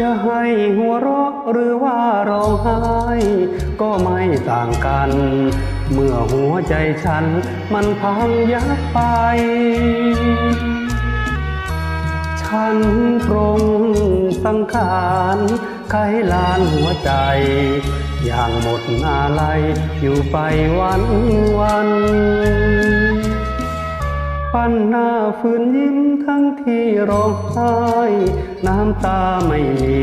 จะให้หัวเราะหรือว่าร้องไห้ก็ไม่ต่างกัน เมื่อหัวใจฉันมันพังยับไป ฉันปรงสังขารไขลานหัวใจ อย่างหมดอะไรอยู่ไปวันวัน ปันหน้าฝืนยิ้มทั้งที่ร้องไห้ น้ำตาไม่มี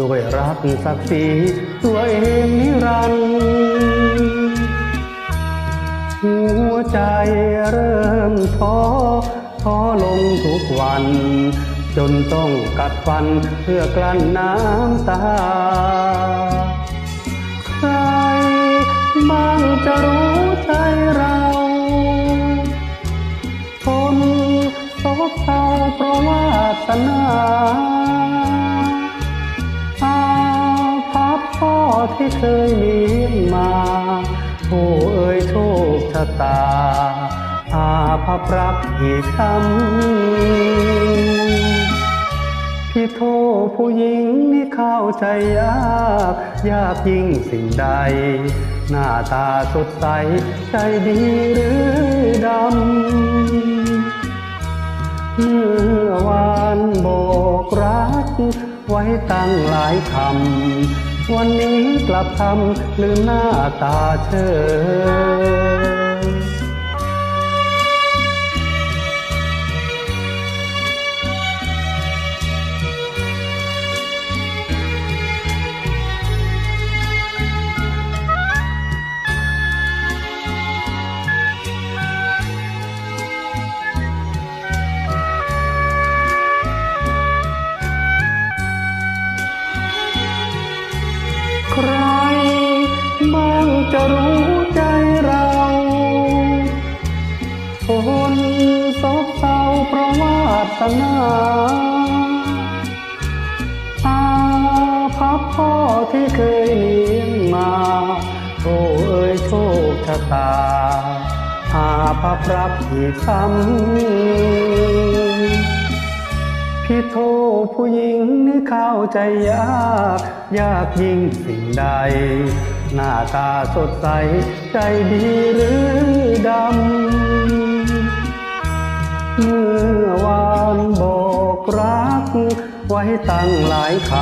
ด้วยรักศักดิ์ศรีตัวเองนิรันดร์หัวใจเริ่มท้อท้อลงทุกวัน จนต้องกัดฟันเพื่อกลั้นน้ำตา ใครบ้างจะรู้ นาอาภัพพ่อที่เคยเลี้ยงมาโอ้เอ่ยโชคชะตา อาภัพรักอีกคำพี่โทษผู้หญิงนี่เข้าใจยาก ยากยิ่งสิ่งใด หน้าตาสดใสใจดีหรือดำ ไว้ตั้งหลายคำ วันนี้กลับทำลืมหน้าตาเธอ จะรู้ใจเราคนซบเศร้าเพราะวาสนาอาพับพ่อที่เคยเลี้ยงมาโอ้เอ่ยโชคชะตาอาภัพรักอีกคำพี่โทผู้หญิงนี่เข้าใจยาก ยากยิ่งสิ่งใด หน้าตาสดใส ใจดีหรือดำ เมื่อวานบอกรัก ไว้ตั้งหลายค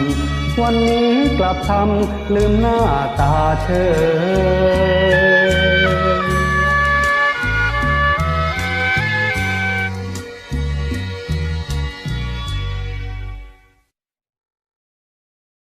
ำ วันนี้กลับทำลืมหน้าตาเชย